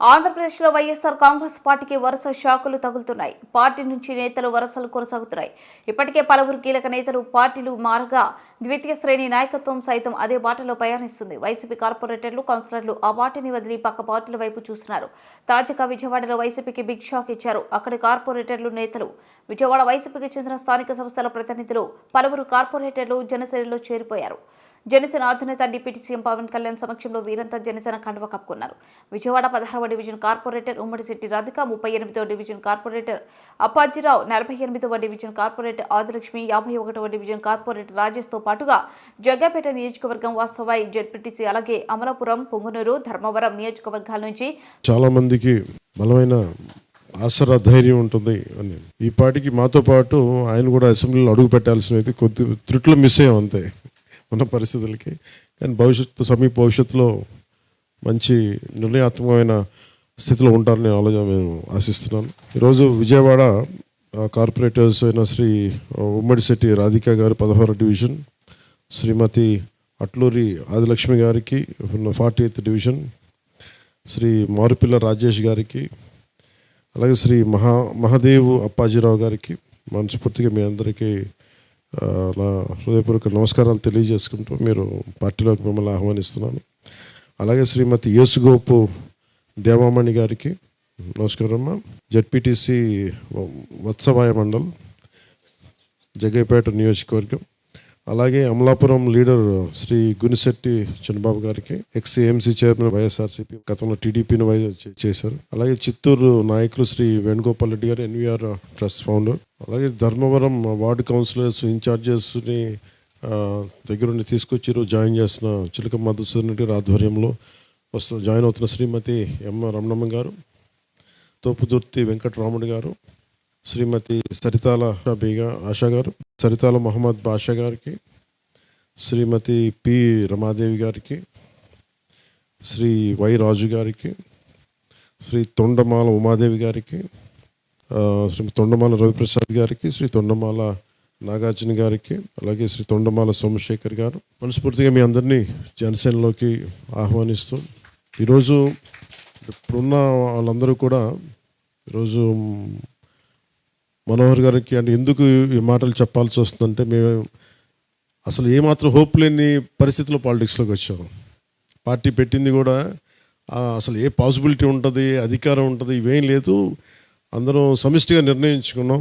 ఆంధ్రప్రదేశ్లో వైఎస్ఆర్ కాంగ్రెస్ పార్టీకి వరుస షాకులు తగులుతున్నాయి. పార్టీ నుంచి నేతలు వరుసలు కొనసాగుతున్నాయి. ఇప్పటికే పలువురు కీలక నేతలు పార్టీలు మారగా ద్వితీయ శ్రేణి నాయకత్వం సైతం అదే బాటలో ప్రయాణిస్తుంది. వైసీపీ కార్పొరేటర్లు కౌన్సిలర్లు ఆ పార్టీని వదిలి పక్క పార్టీల వైపు చూస్తున్నారు. తాజాగా విజయవాడలో వైసీపీకి బిగ్ షాక్ ఇచ్చారు. అక్కడి కార్పొరేటర్లు నేతలు. విజయవాడ వైసీపీకి చెందిన స్థానిక సంస్థల ప్రతినిధులు పలువురు కార్పొరేటర్లు జనసేనలో చేరిపోయారు. జనసేన అధినేత డిప్యూటీ సీఎం పవన్ కళ్యాణ్ సమక్షంలో వీరంతా జనసేన కండువ కప్పుకున్నారు. విజయవాడ పదహారవ డివిజన్ కార్పొరేటర్ ఉమ్మడి శెట్టి రాధిక ముప్పై ఎనిమిదవ డివిజన్ కార్పొరేటర్ అప్పాజీరావు నలభై ఎనిమిదవ డివిజన్ కార్పొరేటర్ ఆదిలక్ష్మి యాభై ఒకటవ డివిజన్ కార్పొరేటర్ రాజేష్తో పాటుగా జగ్గపేట నియోజకవర్గం వాస్తవాయి జడ్పీటీసీ అలాగే అమలాపురం పొంగునూరు ధర్మవరం నియోజకవర్గాల నుంచి చాలా మందికి బలమైన ఆసరా ధైర్యం ఉంటుంది అని. ఈ పాటికి మాతో పాటు ఆయన కూడా అసెంబ్లీలో అడుగు పెట్టాల్సినవి కొద్ది త్రుట్లు మిస్ అయ్యాం అంతే. ఉన్న పరిస్థితులకి. కానీ భవిష్యత్తు సమీప భవిష్యత్తులో మంచి నిర్ణయాత్మకమైన స్థితిలో ఉంటారని ఆలోచన మేము ఆశిస్తున్నాను. ఈరోజు విజయవాడ కార్పొరేటర్స్ అయిన శ్రీ ఉమ్మడి శెట్టి రాధిక గారు పదహారు డివిజన్ శ్రీమతి అట్లూరి ఆదిలక్ష్మి గారికి forty eighth division Shri Marupilla Rajesh గారికి అలాగే శ్రీ మహా మహాదేవ్ అప్పాజీరావు గారికి మనస్ఫూర్తిగా మీ అందరికీ నా హృదయపూర్వక నమస్కారాలు తెలియజేసుకుంటూ మీరు పార్టీలోకి మిమ్మల్ని ఆహ్వానిస్తున్నాను. అలాగే శ్రీమతి యేసుగోపు దేవామణి గారికి నమస్కారం అమ్మా జడ్పీటీసీ వత్సవాయ మండల్ జగైపేట నియోజకవర్గం. అలాగే అమలాపురం లీడర్ శ్రీ గునిశెట్టి చంద్రబాబు గారికి ఎక్స్ఏఎంసీ చైర్మన్ వైఎస్ఆర్సీపీ గతంలో టీడీపీని వై చేశారు. అలాగే చిత్తూరు నాయకులు శ్రీ వేణుగోపాల్ రెడ్డి గారు ఎన్వీఆర్ ట్రస్ట్ ఫౌండర్. అలాగే ధర్మవరం వార్డు కౌన్సిలర్స్ ఇన్ఛార్జెస్ని దగ్గరుండి తీసుకొచ్చి ఈరోజు జాయిన్ చేసిన చిలక మధుసూదన్ రెడ్డి ఆధ్వర్యంలో వస్తున్న జాయిన్ అవుతున్న శ్రీమతి ఎం రమణమ్మ గారు తోపుదుర్తి వెంకటరాముడు గారు శ్రీమతి సరితాల బీగా ఆశా గారు సరితాల మహమ్మద్ బాషా గారికి శ్రీమతి పి రమాదేవి గారికి శ్రీ వై రాజు గారికి శ్రీ తొండమాల ఉమాదేవి గారికి శ్రీ తొండమాల రవిప్రసాద్ గారికి శ్రీ తొండమాల నాగార్జున గారికి అలాగే శ్రీ తొండమాల సోమశేఖర్ గారు మనస్ఫూర్తిగా మీ అందరినీ జనసేనలోకి ఆహ్వానిస్తూ ఈరోజు ఇప్పుడున్న వాళ్ళందరూ కూడా ఈరోజు మనోహర్ గారికి అంటే ఎందుకు ఈ మాటలు చెప్పాల్సి వస్తుందంటే మేము అసలు ఏమాత్రం హోప్ లేని పరిస్థితిలో పాలిటిక్స్లోకి వచ్చాము పార్టీ పెట్టింది కూడా అసలు ఏ పాసిబిలిటీ ఉంటుంది అధికారం ఉంటుంది ఇవేం లేదు. అందరం సమిష్టిగా నిర్ణయించుకున్నాం.